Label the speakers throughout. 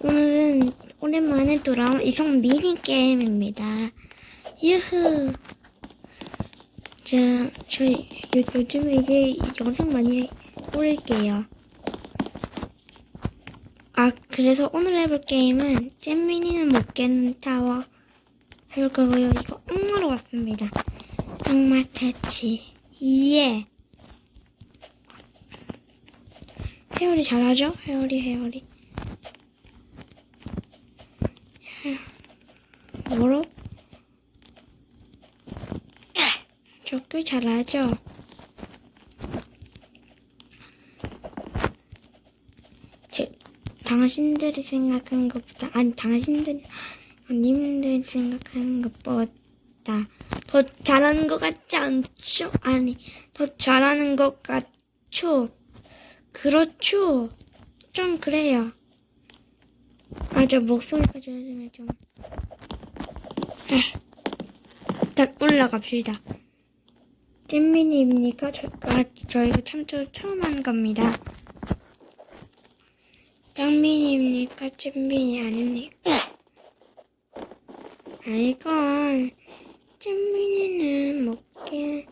Speaker 1: 오늘은 오랜만에 돌아온 이성 미니 게임입니다. 유후. 자, 저 요, 요즘에 이제 영상 많이 올릴게요. 아, 그래서 오늘 해볼 게임은 잼미니는 못 깨는 타워 해볼 거고요. 이거 악마로 왔습니다. 악마 퇴치. 예. 회오리 잘하죠? 회오리, 회오리. 뭐로? 저꽤 잘하죠? 제, 당신들이 생각하는 것보다, 아니, 당신들이, 님들이 생각하는 것보다 더 잘하는 것 같지 않죠? 아니, 더 잘하는 것 같죠? 그렇죠? 좀 그래요. 아, 저 목소리가 요즘에 좀. 에. 일단 올라갑시다. 찐미니입니까? 저, 아, 저희가 참조 처음 하는 겁니다. 짱미니입니까? 찐미니 아닙니까? 아, 이건, 깨,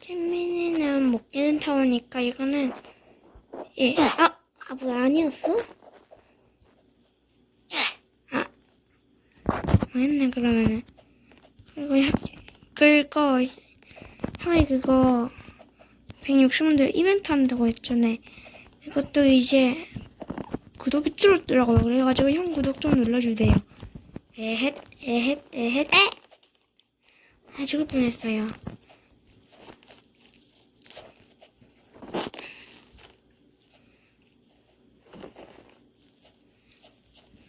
Speaker 1: 찐미니는 못 깨는 타워니까 이거는, 예, 아, 아, 뭐 아니었어? 뭐 했네, 그러면은. 그리고, 형, 그거, 형이 그거, 160원들 이벤트 한다고 했잖아요. 이것도 이제, 구독이 줄었더라고요. 그래가지고 형 구독 좀 눌러주세요. 에헷, 에헷, 에헷, 에! 아, 죽을 뻔했어요.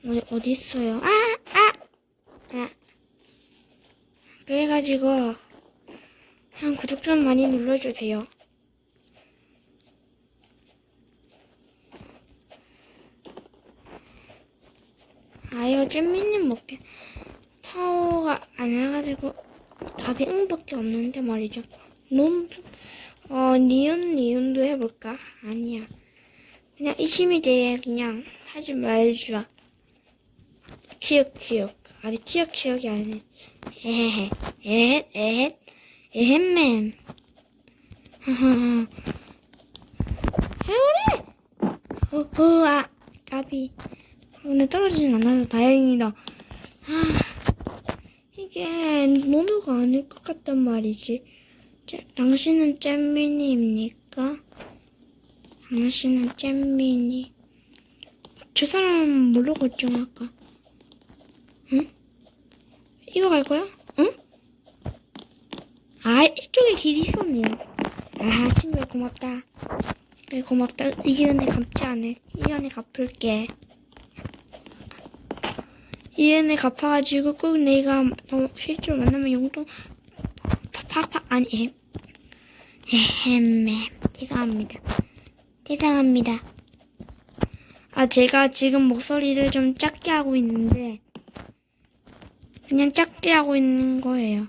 Speaker 1: 어디, 어디 있어요? 아! 아! 아. 그래가지고, 형 구독 좀 많이 눌러주세요. 아유, 잼민님 먹게. 타워가 안 와가지고, 답이 응밖에 없는데 말이죠. 놈, 어, 니은, 니은도 해볼까? 아니야. 그냥 이심이 대해 그냥 하지 말주라. 키읔, 키읔. 아니, 키읔이 아니네. 에헤헤. 에헷, 에헷. 에헷맨. 하하하. 해오래! 어, 어, 아, 까비. 오늘 떨어지진 않아서 다행이다. 아, 이게 노노가 아닐 것 같단 말이지. 자, 당신은 잼미니입니까? 당신은 잼미니. 저 사람 있죠, 아까. 응? 이거 갈 거야? 응? 아, 이쪽에 길이 있었네요. 아, 친구야, 고맙다. 그래, 고맙다. 이 은혜 갚지 않을. 이 은혜 갚을게. 이 은혜 갚아가지고 꼭 내가 너 실제로 만나면 용돈 팍팍 아니 에 에헴 죄송합니다 죄송합니다 아 제가 지금 목소리를 좀 작게 하고 있는데 그냥 작게 하고 있는 거예요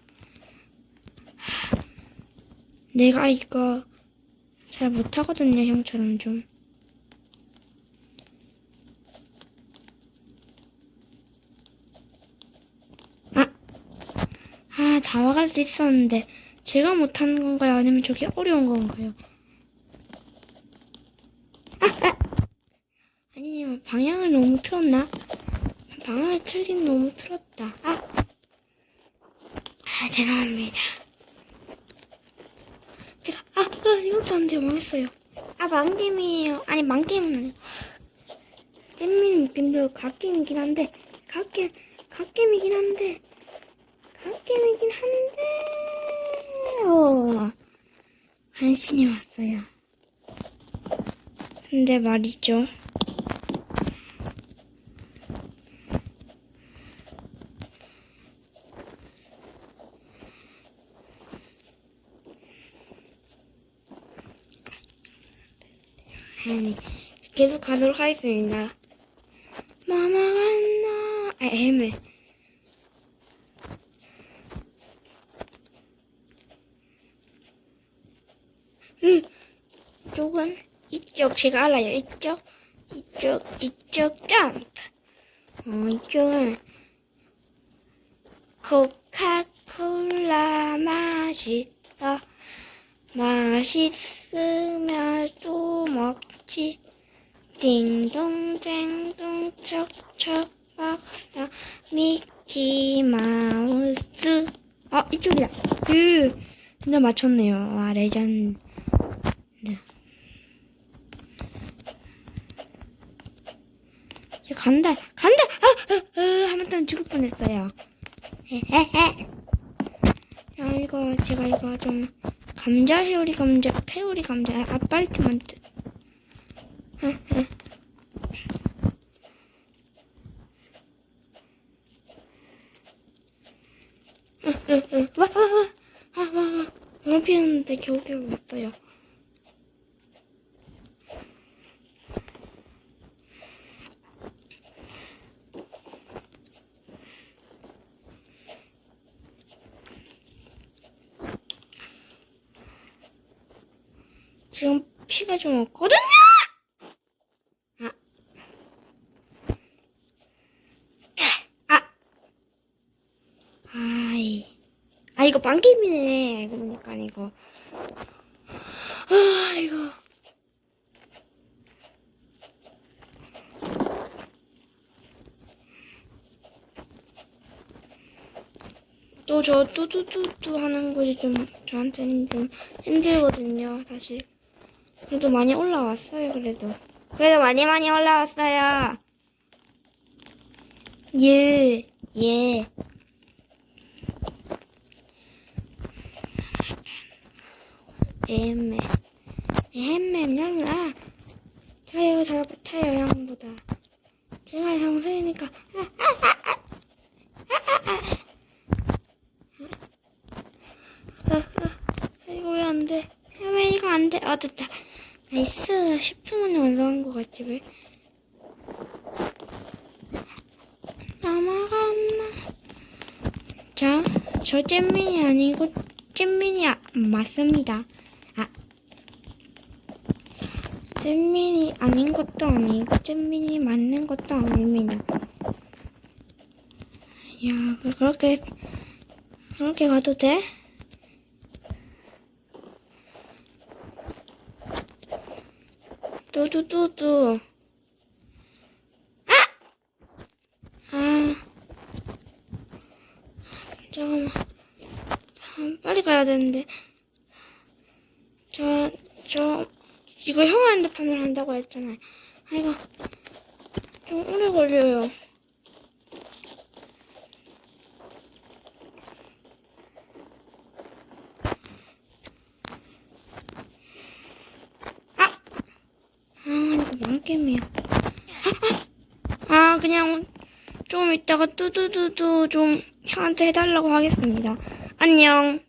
Speaker 1: 하, 내가 이거 잘 못하거든요 형처럼 좀 아, 다 와갈 수 있었는데, 제가 못하는 건가요? 아니면 저게 어려운 건가요? 아, 아! 아니, 방향을 너무 틀었나? 방향을 틀긴 너무 틀었다. 아! 아, 죄송합니다. 제가, 아, 아 이것도 안 돼, 망했어요. 아, 망게임이에요. 아니, 망게임은 아니고. 잼민 웃긴데, 갓게임이긴 한데, 갓게임, 갓게임이긴 한데, 갓게임이긴 한데, 어, 간신히 왔어요. 근데 말이죠. 아니, 계속 가도록 하겠습니다. 마마 왔나? 아, 헬멧. 음, 이쪽은 이쪽 제가 알아요. 이쪽, 이쪽, 이쪽 점프. 어, 이쪽은 코카콜라 맛있다. 맛있으면 또 먹지. 딩동댕동 척척 박사 미키 마우스. 아, 이쪽이다. 그, 근데 맞췄네요. 아, 레전드. 이제 간다, 간다! 아, 아, 아, 한번 더 죽을 뻔했어요. 헤헤헤. 야, 이거, 제가 이거 좀, 감자 회오리 감자, 회오리 감자, 아빠르트먼트. 바람 피우는데 겨우겨우 왔어요. 지금 피가 좀 없거든요? 아. 아. 아이. 아, 이거 빵게임이네. 알고 보니까 이거. 아, 이거. 또 저 뚜두뚜뚜 하는 것이 좀 저한테는 좀 힘들거든요, 사실. 그래도 많이 올라왔어요, 그래도. 그래도 많이 많이 올라왔어요. 예, 예. 애매. 애매면, 아, 제가 이거 잘 못해요, 형보다. 제가 형수이니까, 아, 아, 아, 아. 아, 아, 아. 아, 아. 아, 됐다. 나이스. 10분 만에 완성한 것 같지, 왜? 넘어갔나? 자, 저 잼민이 아니고, 잼민이 아, 맞습니다. 아. 잼민이 아닌 것도 아니고, 잼민이 맞는 것도 아닙니다. 야, 그- 그렇게, 그렇게 가도 돼? 뚜두뚜두. 아! 아. 잠깐만. 아, 빨리 가야 되는데. 저, 저, 이거 형아 핸드폰으로 한다고 했잖아요. 아, 이거, 좀 오래 걸려요. 아! 아, 이거 뭔 게임이야. 아, 아. 아, 그냥 좀 이따가 뚜두두두 좀 형한테 해달라고 하겠습니다. 안녕.